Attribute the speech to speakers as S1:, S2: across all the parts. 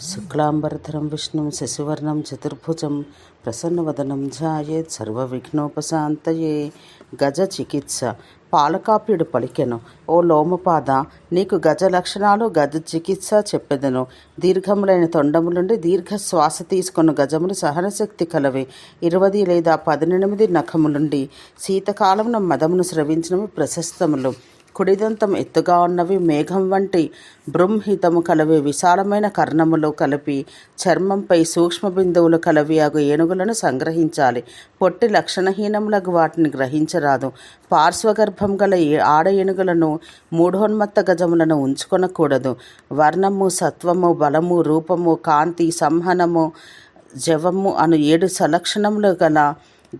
S1: శుక్లాంబరధరం విష్ణుం శశివర్ణం చతుర్భుజం ప్రసన్నవదనం ధ్యాయేత్ సర్వవిఘ్నోపశాంతయే గజ చికిత్స పాలకాప్యుడు పలికెను ఓ లోమపాద నీకు గజ లక్షణాలు గజ చికిత్స చెప్పెదను. దీర్ఘములైన తొండములుండి దీర్ఘ శ్వాస తీసుకున్న గజములు సహనశక్తి కలవి. ఇరవది లేదా పద్దెనిమిది నఖములుండి. శీతకాలమున మదమును స్రవించడం ప్రశస్తములు. కుడిదంతం ఎత్తుగా ఉన్నవి మేఘం వంటి బృంహితము కలవి విశాలమైన కర్ణములు కలిపి చర్మంపై సూక్ష్మ బిందువులు కలవి అగు ఏనుగులను సంగ్రహించాలి. పొట్టి లక్షణహీనములకు వాటిని గ్రహించరాదు. పార్శ్వగర్భం గల ఏ ఆడ ఏనుగులను మూఢోన్మత్త గజములను ఉంచుకొనకూడదు. వర్ణము సత్వము బలము రూపము కాంతి సంహనము జవము అను ఏడు సలక్షణములు గల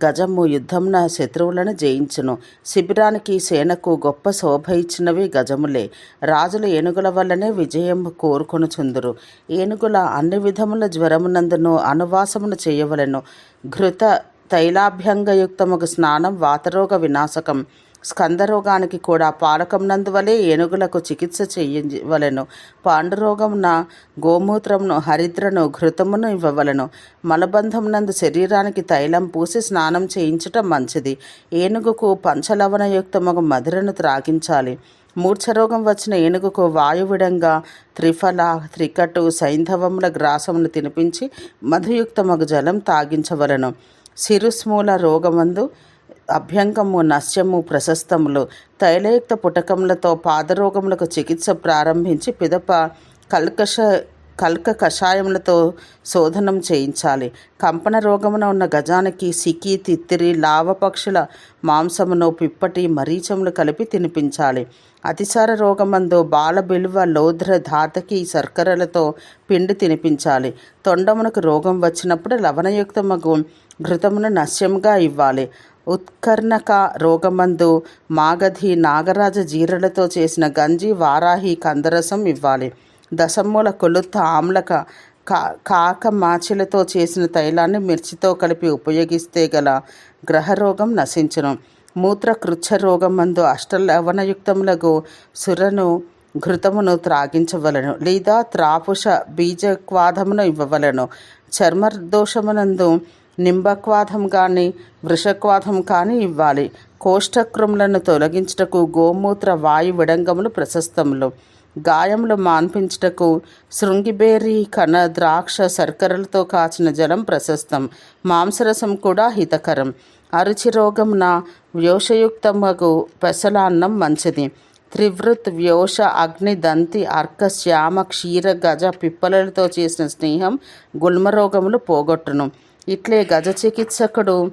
S1: గజము యుద్ధంన శత్రువులను జయించును. శిబిరానికి సేనకు గొప్ప శోభ ఇచ్చినవి గజములే. రాజుల ఏనుగుల వల్లనే విజయం కోరుకొనుచుందురు. ఏనుగుల అన్ని విధముల జ్వరమునందును అనువాసమును చేయవలెను. ఘృత తైలాభ్యంగయుక్తముకు స్నానం వాతరోగ వినాశకం. స్కందరోగానికి కూడా పాలకం నందువలే ఏనుగులకు చికిత్స చేయవలెను పాండురోగమున గోమూత్రమును హరిద్రను ఘృతమును ఇవ్వవలను. మలబంధం నందు శరీరానికి తైలం పూసి స్నానం చేయించటం మంచిది. ఏనుగుకు పంచలవణయుక్తమగు మధురను త్రాగించాలి. మూర్ఛరోగం వచ్చిన ఏనుగుకు వాయువిడంగా త్రిఫల త్రికటు సైంధవముల గ్రాసమును తినిపించి మధుయుక్తమగు జలం తాగించవలను. శిరుస్మూల రోగమందు అభ్యంగము నశ్యము ప్రశస్తములు తైలయుక్త పుటకములతో పాదరోగములకు చికిత్స ప్రారంభించి పిదప కల్కష కల్క కషాయములతో శోధనం చేయించాలి. కంపన రోగమున ఉన్న గజానికి సికి తిత్తిరి లావపక్షుల మాంసమును పిప్పటి మరీచములు కలిపి తినిపించాలి. అతిసార రోగమందు బాల బిలువ లోధ్ర ధాతకి శర్కరలతో పిండి తినిపించాలి. తొండమునకు రోగం వచ్చినప్పుడు లవణయుక్తమగు ఘృతమును నశ్యముగా ఇవ్వాలి. ఉత్కర్ణక రోగమందు మాగధి నాగరాజ జీరలతో చేసిన గంజి వారాహి కందరసం ఇవ్వాలి. దశమూల కొలుత్త ఆమ్లక కా కాక మాచిలతో చేసిన తైలాన్ని మిర్చితో కలిపి ఉపయోగిస్తే గల గ్రహరోగం నశించను. మూత్ర కృచ్ఛ రోగం మందు అష్టలవణయుక్తములకు సురను ఘృతమును త్రాగించవలను. లేదా త్రాపుష బీజక్వాదమును ఇవ్వవలను. చర్మదోషమునందు నింబక్వాధం కానీ వృషక్వాధం కానీ ఇవ్వాలి. కోష్టక్రములను తొలగించుటకు గోమూత్ర వాయు విడంగములు ప్రశస్తములు. గాయములు మాన్పించుటకు శృంగిబేరి కన ద్రాక్ష శర్కరలతో కాచిన జలం ప్రశస్తం. మాంసరసం కూడా హితకరం. అరుచి రోగమున వ్యోషయుక్తమగు పెసలాన్నం మంచిది. త్రివృత్ వ్యోష అగ్ని దంతి అర్క శ్యామ క్షీర గజ పిప్పలతో చేసిన స్నేహం గుల్మరోగములు పోగొట్టును. ఇట్లే గజ చికిత్సకుడు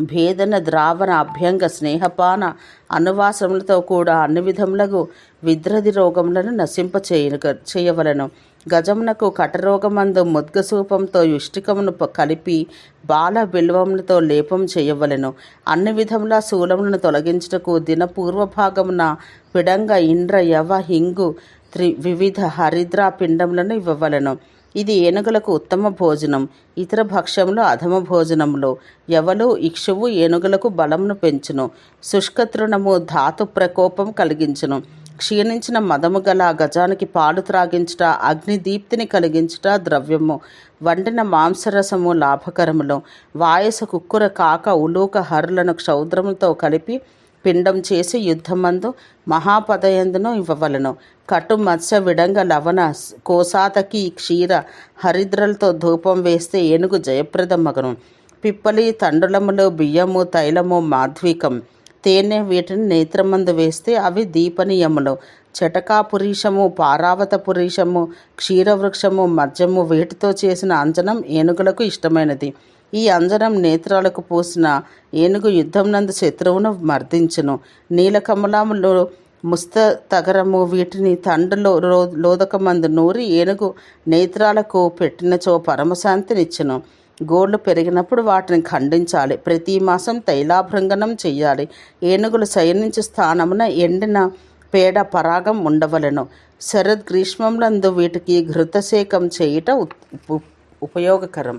S1: భేదన ద్రావణ అభ్యంగ స్నేహపాన అనువాసములతో కూడా అన్ని విధములకు విద్రది రోగములను నశింప చేయ చేయవలను. గజమునకు కటరోగమందు ముద్గసూపంతో యుష్టికమును కలిపి బాల బిల్వములతో లేపం చేయవలెను. అన్ని విధముల శూలములను తొలగించుటకు దినపూర్వ భాగమున పిడంగ ఇంద్ర యవ హింగు త్రి వివిధ హరిద్రా పిండములను ఇవ్వవలను. ఇది ఏనుగులకు ఉత్తమ భోజనం. ఇతర భక్ష్యములు అధమ భోజనములు. ఎవలు ఇక్షువు ఏనుగులకు బలమును పెంచును. శుష్కతృణము ధాతు ప్రకోపం కలిగించును. క్షీణించిన మదము గల గజానికి పాలు త్రాగించుట అగ్నిదీప్తిని కలిగించుట ద్రవ్యము. వండిన మాంసరసము లాభకరములు. వాయస కుక్కుర కాక ఉలూక హరులను క్షౌద్రములతో కలిపి పిండం చేసి యుద్ధమందు మహాపదయందును ఇవ్వవలను. కటు మత్స్య విడంగ లవణ కోసాతకి క్షీర హరిద్రలతో ధూపం వేస్తే ఏనుగు జయప్రదమగను. పిప్పలి తండులములు బియ్యము తైలము మాధ్వికం. తేనె వీటిని నేత్రమందు వేస్తే అవి దీపనీయములు. చటకా పురీషము పారావత పురీషము క్షీరవృక్షము మద్యము వీటితో చేసిన అంజనం ఏనుగులకు ఇష్టమైనది. ఈ అంజనం నేత్రాలకు పూసిన ఏనుగు యుద్ధం నందు శత్రువును మర్దించును. నీలకమలములు ముస్త తగరము వీటిని తండ్రిలో రో లోదకమందు నూరి ఏనుగు నేత్రాలకు పెట్టినచో పరమశాంతినిచ్చును. గోళ్ళు పెరిగినప్పుడు వాటిని ఖండించాలి. ప్రతి మాసం తైలాభృంగనం చేయాలి ఏనుగులు శయనించే స్థానమున ఎండిన పేడ పరాగం ఉండవలను. శరద్ గ్రీష్మంలందు వీటికి ఘృతసేకం చేయుట ఉపయోగకరం.